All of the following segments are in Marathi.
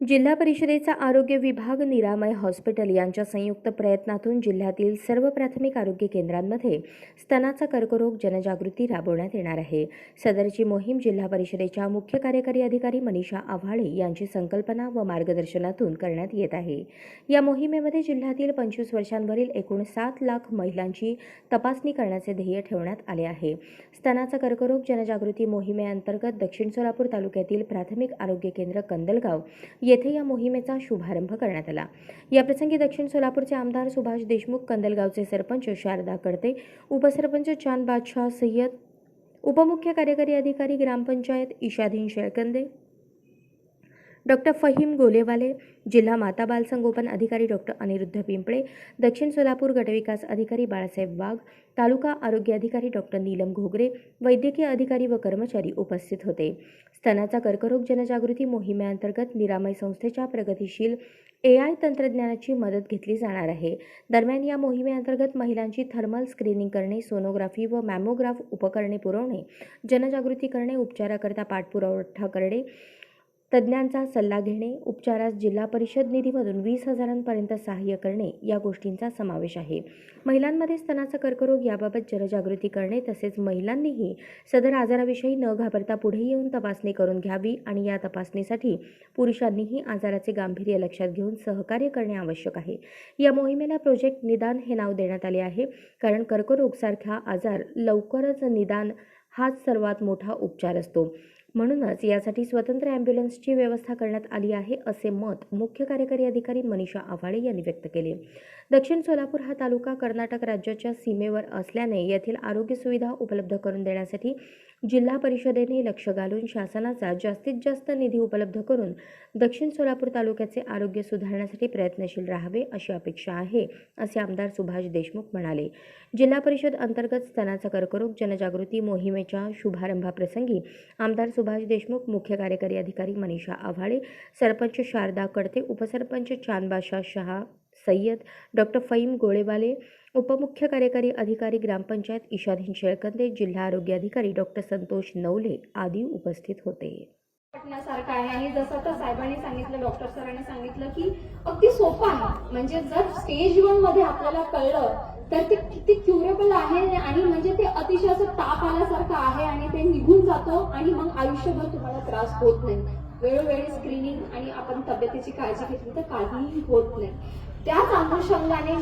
जिल्हा परिषदेचा आरोग्य विभाग निरामय हॉस्पिटल यांच्या संयुक्त प्रयत्नातून जिल्ह्यातील सर्व प्राथमिक आरोग्य केंद्रांमध्ये स्तनाचा कर्करोग जनजागृती राबवण्यात येणार आहे. सदरची मोहीम जिल्हा परिषदेच्या मुख्य कार्यकारी अधिकारी मनीषा आव्हाळे यांची संकल्पना व मार्गदर्शनातून करण्यात येत आहे. या मोहिमेमध्ये जिल्ह्यातील पंचवीस वर्षांवरील एकूण सात लाख महिलांची तपासणी करण्याचे ध्येय ठेवण्यात आले आहे. स्तनाचा कर्करोग जनजागृती मोहिमेअंतर्गत दक्षिण सोलापूर तालुक्यातील प्राथमिक आरोग्य केंद्र कंदलगाव येथे या मोहिमेचा शुभारंभ करण्यात आला. याप्रसंगी दक्षिण सोलापूरचे आमदार सुभाष देशमुख कंदलगावचे सरपंच शारदा कडते उपसरपंच चांद बादशाह सय्यद उपमुख्य कार्यकारी अधिकारी ग्रामपंचायत ईशाधीन शेळकंदे डॉक्टर फहीम गोलेवाले जिल्हा माता बाल संगोपन अधिकारी डॉक्टर अनिरुद्ध पिंपळे दक्षिण सोलापूर गटविकास अधिकारी बाळासाहेब वाघ तालुका आरोग्य अधिकारी डॉक्टर नीलम घोगरे वैद्यकीय अधिकारी व कर्मचारी उपस्थित होते. स्तनाचा कर्करोग जनजागृती मोहिमेअंतर्गत निरामय संस्थेच्या प्रगतीशील ए आय तंत्रज्ञानाची मदत घेतली जाणार आहे. दरम्यान या मोहिमेअंतर्गत महिलांची थर्मल स्क्रीनिंग करणे सोनोग्राफी व मॅमोग्राफ उपकरणे पुरवणे जनजागृती करणे उपचाराकरता पाठपुरावठा करणे तज्ज्ञांचा सल्ला घेणे उपचारास जिल्हा परिषद निधीमधून वीस हजारांपर्यंत सहाय्य करणे या गोष्टींचा समावेश आहे. महिलांमध्ये स्तनाचा कर्करोग याबाबत जनजागृती करणे तसेच महिलांनीही सदर आजाराविषयी न घाबरता पुढे येऊन तपासणी करून घ्यावी आणि या तपासणीसाठी पुरुषांनीही आजाराचे गांभीर्य लक्षात घेऊन सहकार्य करणे आवश्यक आहे. या मोहिमेला प्रोजेक्ट निदान हे नाव देण्यात आले आहे. कारण कर्करोगसारखा आजार लवकरच निदान हाच सर्वात मोठा उपचार असतो. म्हणूनच यासाठी स्वतंत्र ॲम्ब्युलन्सची व्यवस्था करण्यात आली आहे असे मत मुख्य कार्यकारी अधिकारी मनीषा आव्हाळे यांनी व्यक्त केले. दक्षिण सोलापूर हा तालुका कर्नाटक राज्याच्या सीमेवर असल्याने येथील आरोग्य सुविधा उपलब्ध करून देण्यासाठी जिल्हा परिषदेने लक्ष घालून शासनाचा जास्तीत जास्त निधी उपलब्ध करून दक्षिण सोलापूर तालुक्याचे आरोग्य सुधारण्यासाठी प्रयत्नशील राहावे अशी अपेक्षा आहे असे आमदार सुभाष देशमुख म्हणाले. जिल्हा परिषद अंतर्गत स्तनाचा कर्करोग जनजागृती मोहिमेच्या शुभारंभाप्रसंगी आमदार सुभाष देशमुख मुख्य कार्यकारी अधिकारी मनीषा आव्हाळे सरपंच शारदा कडते उपसरपंच चांदबाशा शहा सय्यद डॉक्टर फईम गोळेवाले उपमुख्य कार्यकारी अधिकारी ग्रामपंचायत ईशाधीन शेळकंदे जिल्हा आरोग्य अधिकारी डॉक्टर संतोष नवले आदी उपस्थित होते. पटण्यासारखं आहे. आणि जसं तर साहेबांनी सांगितलं डॉक्टर सरांनी सांगितलं की अगदी सोपं आहे. म्हणजे जर स्टेज वनमध्ये आपल्याला कळलं तर ते किती क्युरेबल आहे आणि म्हणजे ते अतिशय असं ताप आल्यासारखं आहे आणि ते निघून जातं आणि मग आयुष्यभर तुम्हाला त्रास होत नाही. वेळोवेळी स्क्रीनिंग आणि आपण तब्येतीची काळजी घेतली तर काहीही होत नाही. त्याच अनुषंगाने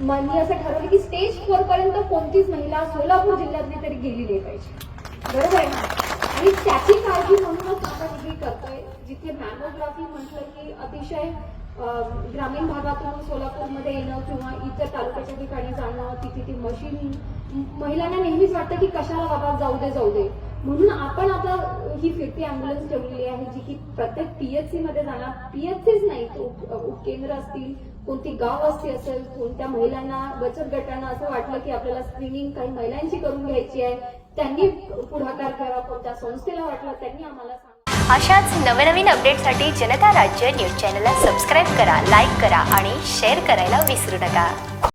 मी असं ठरवलं की स्टेज फोर पर्यंत कोणतीच महिला सोलापूर जिल्ह्यातली तरी गेली नाही पाहिजे. बरोबर आहे ना? आणि त्याची काळजी म्हणूनच आपण हे करतोय. जिथे मॅमोग्राफी म्हटलं की अतिशय ग्रामीण भागातून सोलापूरमध्ये येणं किंवा इतर तालुक्याच्या ठिकाणी जाणं तिथे ती मशीन महिलांना नेहमीच वाटतं की कशाला बाबा जाऊ दे जाऊ दे. म्हणून आपण आता ही फिरती अँब्युलन्स ठेवलेली आहे जी की प्रत्येक पीएचसी मध्ये जाणार. पीएचसीच नाही उपकेंद्र असतील कोणती गाव असती असेल कोणत्या महिलांना बचत गटांना असं वाटलं की आपल्याला स्क्रीनिंग काही महिलांची करून घ्यायची आहे त्यांनी पुढाकार घ्यावा कोणत्या संस्थेला वाटलं त्यांनी आम्हाला अशाच नवनवीन अपडेटसाठी जनता राज्य न्यूज चॅनलला सबस्क्राईब करा लाईक करा आणि शेअर करायला विसरू नका.